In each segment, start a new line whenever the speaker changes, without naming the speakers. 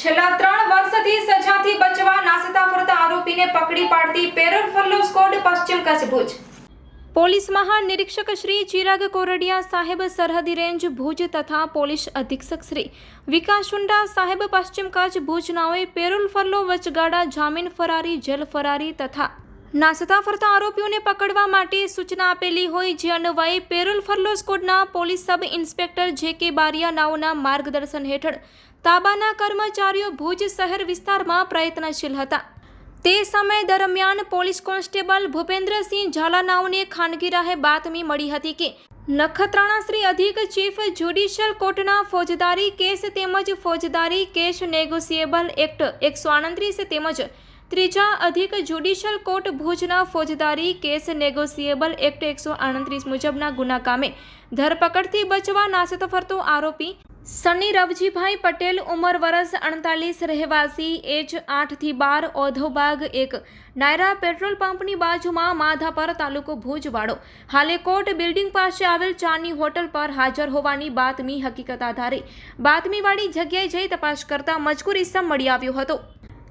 છેલ્લા ત્રણ વર્ષથી સજાથી બચવા નાસતા ફરતા આરોપીને પકડી પાડતી પેરોલ ફલ્લો સ્કોડ પશ્ચિમ કચ્છ ભુજ. પોલીસ મહાનિરીક્ષક શ્રી ચિરાગ કોરડિયા સાહેબ સરહદી રેન્જ ભુજ તથા પોલીસ અધિક્ષક શ્રી વિકાસ શુંડા સાહેબ પશ્ચિમ કચ્છ ભુજનાઓએ પેરોલ ફરલો વચગાડા જામીન ફરારી, જેલ ફરારી તથા નાસતા ફરતા આરોપીઓને પકડવા માટે સૂચના આપેલી હોય જે અન્વયે parole furlough સ્કોડના police sub inspector J K Bariya નાઓના માર્ગદર્શન હેઠળ તાબાના કર્મચારીઓ ભુજ શહેર વિસ્તારમાં પ્રયત્નશીલ હતા. તે સમય દરમિયાન પોલીસ કોન્સ્ટેબલ ભૂપેન્દ્રસિંહ ઝાલાનાઓને ખાનગી રાહે બાતમી મળી હતી કે, નખત્રાણા શ્રી અધિક ચીફ જ્યુડિશિયલ કોર્ટના ફોજદારી કેસ તેમજ ફોજદારી કેસ નેગોશિયેબલ એક્ટ એકસો આડત્રીસ તેમજ ત્રીજા અધિક જ્યુડિશિયલ કોર્ટ ભુજના ફોજદારી કેસ નેગોશિયેબલ એક્ટ એકસો આડત્રીસ મુજબના ગુના કામે ધરપકડથી બચવા નાસતો ફરતો આરોપી સની રવજીભાઈ પટેલ ઉંમર વરસ અડતાલીસ રહેવાસી, એજ આઠથી બાર ઓધોબાગ એક. નાયરા પેટ્રોલ પંપની બાજુમાં માધાપર તાલુકો ભુજવાડો. હાલે કોર્ટ બિલ્ડિંગ પાસે આવેલ ચાની હોટલ પર હાજર હોવાની બાતમી હકીકત આધારે બાતમીવાળી જગ્યાએ જઈ તપાસ કરતા મજકૂર ઇસમ મળી આવ્યો હતો.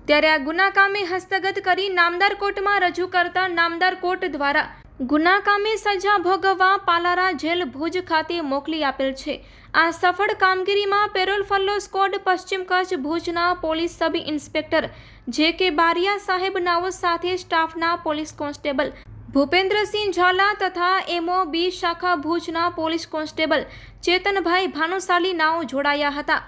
ત્યારે આ ગુના કામે હસ્તગત કરી નામદાર કોર્ટમાં રજૂ કરતા નામદાર કોર્ટ દ્વારા ગુના કામે સજા ભોગવવા પાલારા જેલ ભુજ ખાતે મોકલી આપેલ છે. આ સફળ કામગીરીમાં પેરોલ ફલ્લો સ્કોડ પશ્ચિમ કચ્છ ભુજના પોલીસ સબ ઇન્સ્પેક્ટર જે કે બારિયા સાહેબ નાઓ સાથે સ્ટાફના પોલીસ કોન્સ્ટેબલ ભૂપેન્દ્રસિંહ ઝાલા તથા એમઓ બી શાખા ભુજના પોલીસ કોન્સ્ટેબલ ચેતનભાઈ ભાનુશાલી નાઓ જોડાયા હતા.